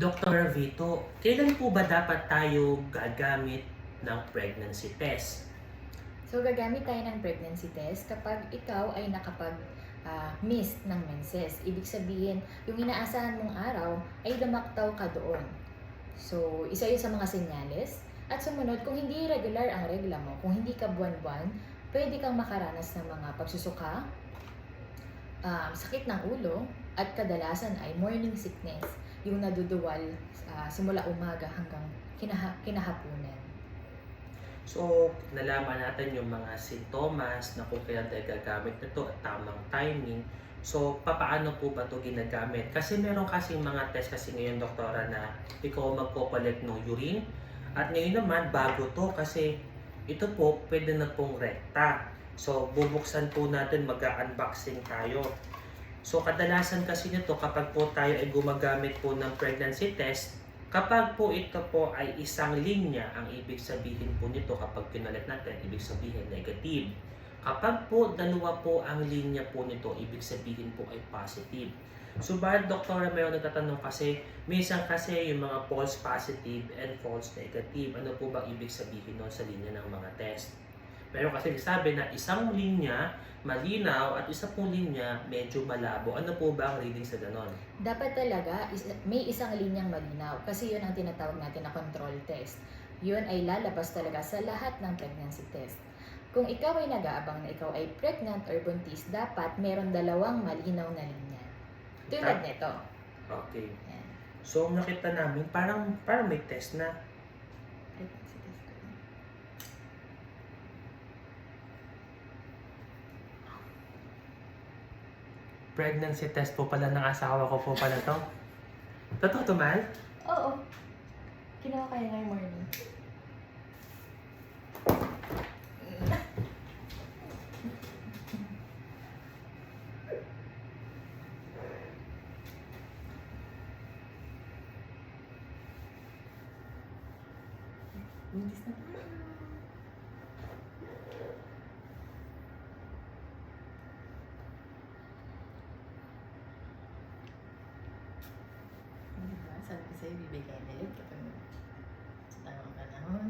Dr. Vito, kailan po ba dapat tayo gagamit ng pregnancy test? So, gagamit tayo ng pregnancy test kapag ikaw ay nakapag ah, miss ng menses. Ibig sabihin, yung inaasahan mong araw ay lumaktaw ka doon. So, isa yun sa mga senyales. At sumunod, kung hindi regular ang regla mo, kung hindi ka buwan-buwan, pwede kang makaranas ng mga pagsusuka, um, sakit ng ulo, at kadalasan ay morning sickness, yung naduduwal ah, simula umaga hanggang kinaha- kinahaponan. So, nalaman natin yung mga sintomas na kung kailan tayo gagamit nito at tamang timing. So, papaano po ba ito ginagamit? Kasi meron kasing mga test kasi ngayon, doktora, na ikaw magko-collect ng urine. At ngayon naman, bago to kasi ito po, pwede na pong rekta. So, bubuksan po natin, mag-unboxing tayo. So, kadalasan kasi nito kapag po tayo ay gumagamit po ng pregnancy test, Kapag po ito po ay isang linya, ang ibig sabihin po nito kapag kinalit natin, ibig sabihin negative. Kapag po dalawa po ang linya po nito, ibig sabihin po ay positive. So, bakit doktora mayroon nagtatanong kasi, minsan kasi yung mga false positive and false negative, ano po ba ibig sabihin nun sa linya ng mga test? Pero kasi sabi na isang linya malinaw at isa pong linya medyo malabo. Ano po ba ang reading sa ganon? Dapat talaga is, may isang linyang malinaw kasi yun ang tinatawag natin na control test. Yun ay lalabas talaga sa lahat ng pregnancy test. Kung ikaw ay nag-aabang na ikaw ay pregnant or buntis, dapat meron dalawang malinaw na linya. Tulad nito. Okay. Yan. So, nakita namin, parang, parang may test na. Pregnancy test ko. Pregnancy test po pala ng asawa ko po pala to. Totoo to, Mal? Oo. Ginawa kaya ngayong morning. Buntis na sabi sa'yo, bibigyan nila ito kung sa tamang panahon.